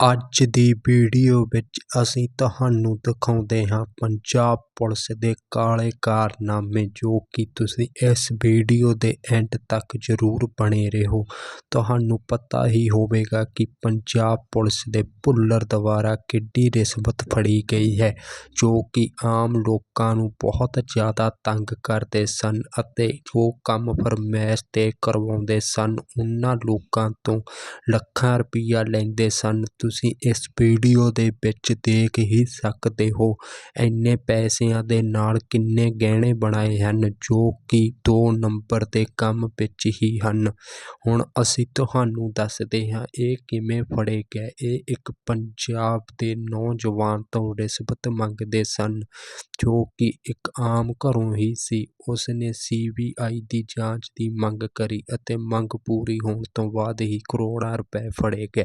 ਅੱਜ ਦੀ ਵੀਡੀਓ ਵਿੱਚ ਅਸੀਂ ਤੁਹਾਨੂੰ ਦਿਖਾਉਂਦੇ ਹਾਂ ਪੰਜਾਬ ਪੁਲਿਸ ਦੇ ਕਾਲੇ ਕਾਰਨਾਮੇ, ਜੋ ਕਿ ਤੁਸੀਂ ਇਸ ਵੀਡੀਓ ਦੇ ਐਂਡ ਤੱਕ ਜ਼ਰੂਰ ਬਣੇ ਰਹੋ। ਤੁਹਾਨੂੰ ਪਤਾ ਹੀ ਹੋਵੇਗਾ ਕਿ ਪੰਜਾਬ ਪੁਲਿਸ ਦੇ ਭੁੱਲਰ ਦੁਆਰਾ ਕਿੱਡੀ ਰਿਸ਼ਵਤ ਫੜੀ ਗਈ ਹੈ, ਜੋ ਕਿ ਆਮ ਲੋਕਾਂ ਨੂੰ ਬਹੁਤ ਜ਼ਿਆਦਾ ਤੰਗ ਕਰਦੇ ਸਨ ਅਤੇ ਜੋ ਕੰਮ ਫਰਮੈਸ਼ 'ਤੇ ਕਰਵਾਉਂਦੇ ਸਨ, ਉਹਨਾਂ ਲੋਕਾਂ ਤੋਂ ਲੱਖਾਂ ਰੁਪਈਆ ਲੈਂਦੇ ਸਨ। ਤੁਸੀਂ ਇਸ ਵੀਡੀਓ ਦੇ ਵਿੱਚ ਦੇਖ ਹੀ ਸਕਦੇ ਹੋ। ਇੰਨੇ ਪੈਸਿਆਂ ਦੇ ਨਾਲ ਕਿੰਨੇ ਗਹਿਣੇ ਬਣਾਏ ਹਨ, ਜੋ ਕਿ ਦੋ ਨੰਬਰ ਦੇ ਕੰਮ ਵਿੱਚ ਹੀ ਹਨ। ਹੁਣ ਅਸੀਂ ਤੁਹਾਨੂੰ ਦੱਸਦੇ ਹਾਂ, ਇਹ ਕਿਵੇਂ ਫੜੇ ਗਏ। ਇਹ ਇੱਕ ਪੰਜਾਬ ਦੇ ਨੌਜਵਾਨ ਤੋਂ ਰਿਸ਼ਵਤ ਮੰਗਦੇ ਸਨ, ਜੋ ਕਿ ਇੱਕ ਆਮ ਘਰੋਂ ਹੀ ਸੀ। ਉਸ ਨੇ ਸੀਬੀਆਈ ਦੀ ਜਾਂਚ ਦੀ ਮੰਗ ਕਰੀ ਅਤੇ ਮੰਗ ਪੂਰੀ ਹੋਣ ਤੋਂ ਬਾਅਦ ਹੀ ਕਰੋੜਾਂ ਰੁਪਏ ਫੜੇ ਗਏ।